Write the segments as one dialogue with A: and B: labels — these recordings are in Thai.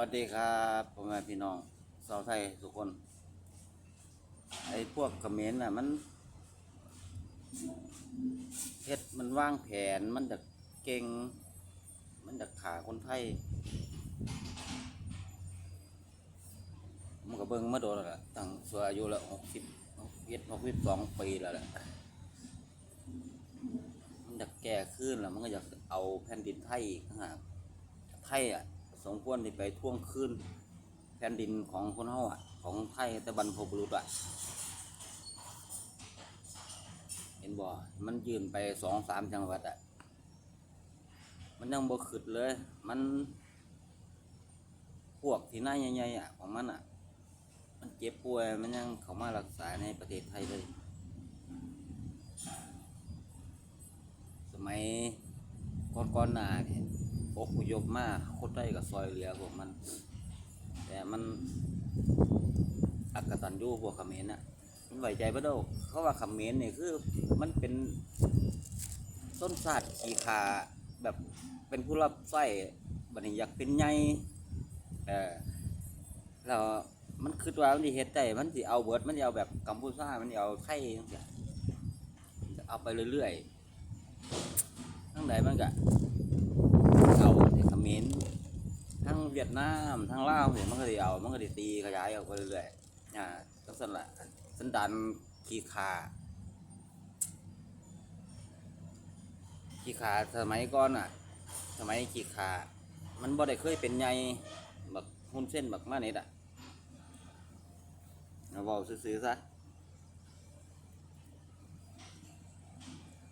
A: วัสดีครับพ่อแม่พี่น้องชาวไทยทุกคน ไอ้พวกเขมรน่ะมันเฮ็ดมันวางแผนมันจะเก่ง มันจะขาคนไทยมันก็เบิ่งมาโดนแล้วล่ะตั้งสัวอายุละหกสิบหกสิบหกสิบสองปีแล้วแหละมันจะแก่ขึ้นแล้วมันก็อยากเอาแผ่นดินไทยอีกต่างหากไทยอะ สมควรที่ไปท่วงคืนแผ่นดินของคนเฮาอะของไทยแต่บรรพบุรุษอะเห็นบ่มันยืนไปสองสามจังหวัดอะมันยังบ่ขึ้นเลย มันพวกที่หน้าใหญ่ๆอะของมันอะ มันเจ็บป่วยมันยังเข้ามารักษาในประเทศไทยเลย สมัยก่อนๆหน้าเนี่ย อพยพมาคนไทยก็ซอยเหลือพวกมัน แต่มันอักตันยูพวกขมรน่ะมันไหวใจบ่ได้เขาว่าขมรเนี่ยคือมันเป็นต้นศาสตร์ขีขาแบบเป็นผู้รับใช้บันอยากเป็นใหญ่เออแล้วมันคิดว่ามันสิเฮ็ดได้มันสิเอาเบิร์ดมันสิเอาแบบกัมพูชามันสิเอาไทยจังซี่จะเอาไปเรื่อยๆทั้งใดมันก็ มรทั้งเวียดนามทั้งลาวเนี่ยมันก็สิเอา มันก็สิตีขยายออกไปเรื่อยๆอ่าจังซั่นล่ะสันดานขี้ขาขี้ขาสมัยก่อนอะ สมัยขี้ขา มันบ่ได้เคยเป็นใหญ่บักหุ่นเส้นบักมาเน็ดอะเราบอกซื้อๆซะ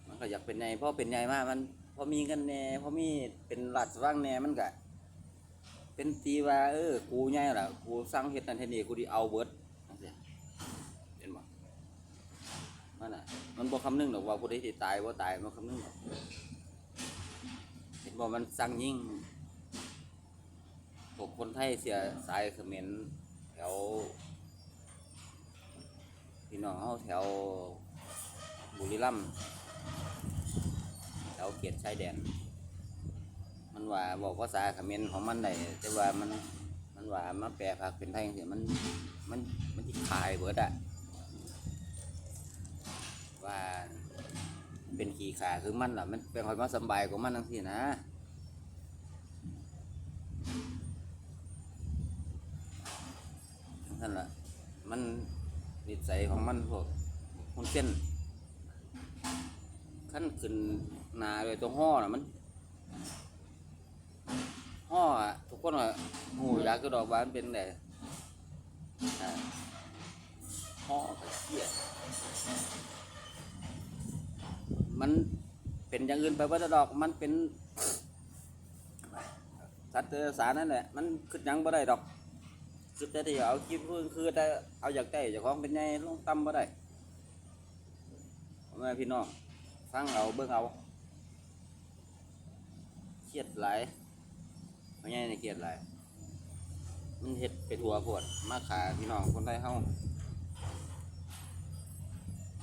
A: มันก็อยากเป็นใหญ่เพราะเป็นใหญ่มากมัน พอมีเงินแน่พอมีเป็นหลัดว่างแน่มันก็เป็นตีว่าเออ กูใหญ่ล่ะกูสร้างเฮ็ดนั่นเฮ็ดนี่กูดิเอาเบิดจังซี่เห็นบ่มันน่ะ มันบ่คำนึงหรอกว่าผู้ใดสิตายบ่ตายบ่คำนึงหรอกเห็นบ่มันสั่งยิ่งพวกคนไทยเสียสายเขมรแถวพี่น้องเฮาแถวบุรีรัมย์ แถวเขตชายแดน มันว่าบอกภาษาเขมรของมันได้แต่ว่ามันมันว่ามาแปลภาคเป็นไทยจังซี่มันมันมันที่ขายเบิดอะว่าเป็นขี่ขาคือมันล่ะ มันเป็นความสบายของมันทั้งที่นะนั่นแหละมันนิสัยของมันพวกคนเส้นขั้นขึ้น หนาเลยตัวห่อน่ะมันห่ออะทุกคนว่าหูอยากกระดอกบานเป็นไงอ่ห่อเครียมันเป็นอย่างอื่นไปว่าดอกมันเป็นสัตว์เดรัจฉานนั่นแหละมันขึ้นยังบ่ได้ดอกคือแต่ที่เอาคิดพูดคือแต่เอาอยากได้เจ้าของเป็นไงลงต่ำบ่ได้พ่อแม่พี่น้องฟังเอาเบิ่งเอา เครียดหลายไม่ใช่ในเครียดหลาย มันเฮ็ดไปทัวโพดมาขาพี่น้องคนไทยเฮา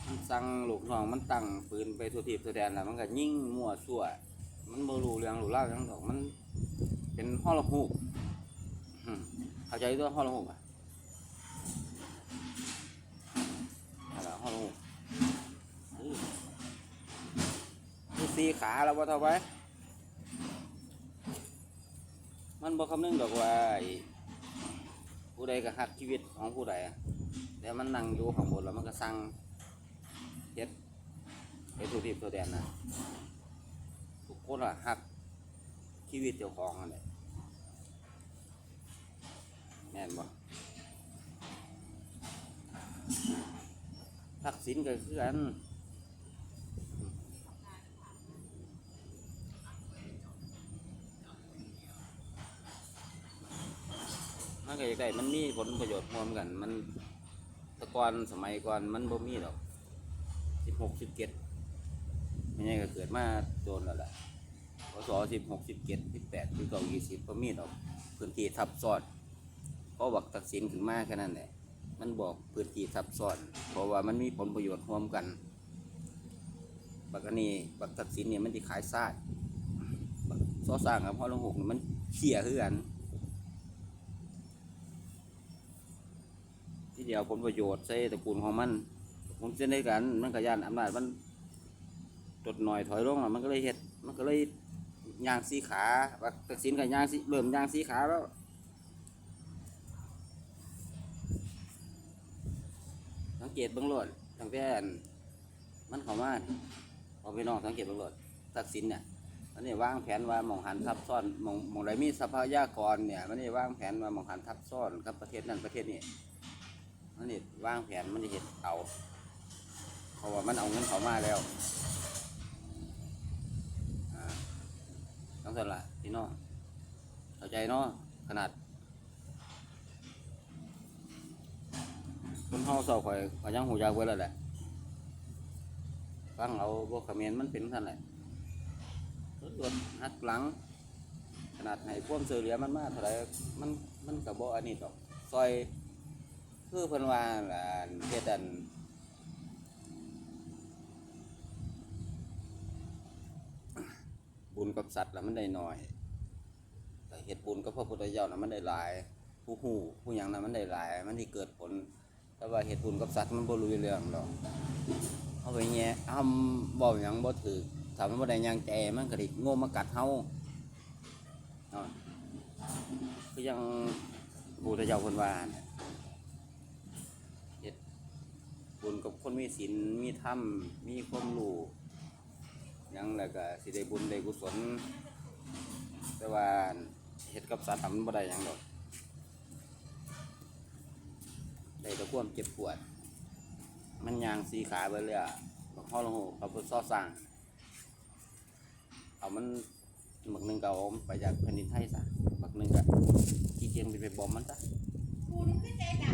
A: มันสั่งลูกน้องมันตั้งปืนไปทั่วทิพย์ทั่วแดนแล้วมันก็ยิ่งมั่วซั่ว มันบ่รู้เรื่องรู้ราวหยังดอกมัน เป็นฮอลฮูกเข้าใจตัวฮอลฮูกอะนั่นล่ะฮอลฮูกอือมีสีขาแล้วว่าเท่าไหร่ มันบอกคำนึงดอกว่าผู้ใดก็หักชีวิตของผู้ใดอะแต่มันนั่งอยู่ข้างบนแล้วมันก็สั่งเฮ็ดไปทุทิพตัวแดนนะทุกคนอะหักชีวิตเจ้าของนั่นแหละแม่นบ่ทักษิณก็คือกัน ก็อยากได้ มันมีผลประโยชน์ร่วมกัน มันตะกอนสมัยก่อนมันบ่มีหรอกสิบหกสิบเจ็ดไม่ใช่ก็เกิดมาโดนแล้วแหละพศสิบหกสิบเจ็ดสิบแปดสิบเก้ายี่สิบก็มีดอกพื้นที่ทับซ้อนเพราะบักตักสินขึ้นมาแค่นั้นแหละมันบอกพื้นที่ทับซ้อน เพราะว่ามันมีผลประโยชน์ร่วมกัน บักอันนี้บักตักสินเนี่ยมันที่ขายซาดบักซอสร้างกับพ่อหลวงหกมันเขี่ยคือน ที่เดียวผลประโยชน์ใส่ตระกูลของมันผมเช่นได้กันมันก็ย่านอำนาจมันตดหน่อยถอยลงแล้วมันก็เลยเฮ็ดมันก็เลยย่างสีขาว่าตักสินกับย่างสีเริ่มย่างสีขาแล้วสังเกตเบื้องโลดตั้งแต่อันมันเข้ามาเอพี่น้องสังเกตเบื้องโลดตักสินเนี่ยมันนี่วางแผนว่าหมองหันทับซ้อนหมองมองไรมีทรัพยากรเนี่ยมันนี่วางแผนว่าหมองหันทับซ้อนกับประเทศนั้นประเทศนี้ มันนี่วางแผนมันเห็ดเอาเพราะว่ามันเอาเงินเขามาแล้วต้องสละพี่น้องเข้าใจเนาะขนาดคนเฮาเศร้าข่อยข่อยยังหูยากไว้แล้วแหละฟังเอาพวกขมรมันเป็นท่านแหละรถรถหักหลัง ขนาดให้พ่วงเสือเหลือมันมากเท่าไรมันมันกับบ่อันนี้ดอกซอย คือเพิ่นว่าล่ะเฮ็ดอันบุญกับสัตว์แล้วมันได้น้อยแต่เฮ็ดบุญกับพระพุทธเจ้าน่ะมันได้หลาย ผู้หูผู้หยังน่ะมันได้หลาย มันที่เกิดผล แต่ว่าเหตุผลกับสัตว์มันบ่รู้เรื่องดอกเอาไปแง่ทำบ่หยังบ่ถือถ้ามันบ่ได้หยังใจมันก็ได้โง่มากัดเฮาเนาะคือยังพระพุทธเจ้าเพิ่นว่าน่ะเฮ็ด บุญกับคนมีศีลมีธรรมมีความรู้ยังแล้วก็สิได้บุญได้กุศล แต่ว่าเฮ็ดกับสัตว์น่ะมันบ่ได้ยังดอกได้แตะความเจ็บปวด มันยางสีขาไปเลยอะบักห้อลงหูเขาเพิ่งซอสร้างเอามันหมึกหนึ่งก็เอาไปจากแผ่นดินไทยซะบักหนึ่งก็ขี้เกียจไปไปบอมมันซะ
B: คุณคือใจด